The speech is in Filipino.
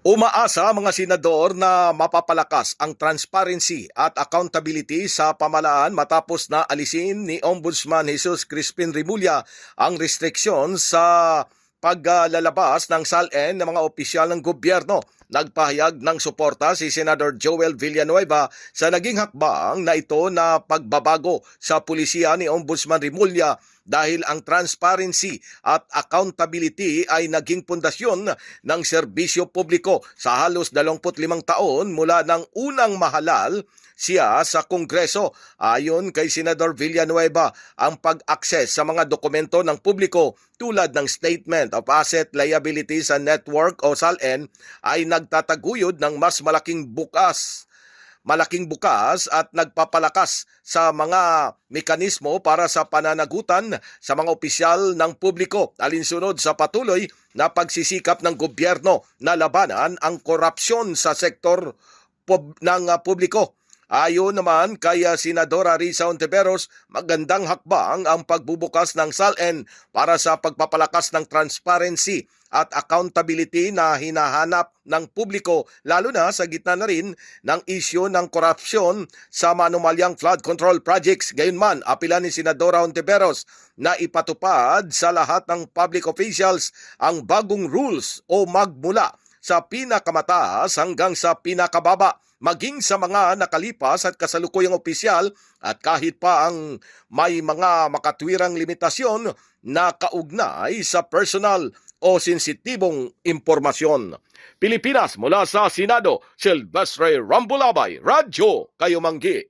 Umaasa mga senador na mapapalakas ang transparency at accountability sa pamalaan matapos na alisin ni Ombudsman Jesus Crispin Rimulya ang restriksyon sa paglalabas ng SALN ng mga opisyal ng gobyerno. Nagpahayag ng suporta si Senador Joel Villanueva sa naging hakbang na ito na pagbabago sa pulisya ni Ombudsman Rimulya dahil ang transparency at accountability ay naging pundasyon ng serbisyo publiko sa halos 25 taon mula ng unang mahalal siya sa Kongreso. Ayon kay Senador Villanueva, ang pag-access sa mga dokumento ng publiko tulad ng Statement of Asset Liabilities and Network o SALN ay nagtataguyod ng mas malaking bukas malaking bukas at nagpapalakas sa mga mekanismo para sa pananagutan sa mga opisyal ng publiko alinsunod sa patuloy na pagsisikap ng gobyerno na labanan ang korupsyon sa sektor pub- ng ah, publiko. Ayon naman kay ah, Senadora Risa Ontiveros, magandang hakbang ang pagbubukas ng SALN para sa pagpapalakas ng transparency at accountability na hinahanap ng publiko lalo na sa gitna na rin ng isyo ng korupsyon sa manumalyang flood control projects. Gayunman, apila ni Senadora Ontiveros na ipatupad sa lahat ng public officials ang bagong rules o magmula sa pinakamataas hanggang sa pinakababa maging sa mga nakalipas at kasalukuyang opisyal at kahit pa ang may mga makatwirang limitasyon na kaugnay sa personal o sensitibong impormasyon. Pilipinas mula sa Senado, Silvestre Rambulabay, Radyo Kayumanggi.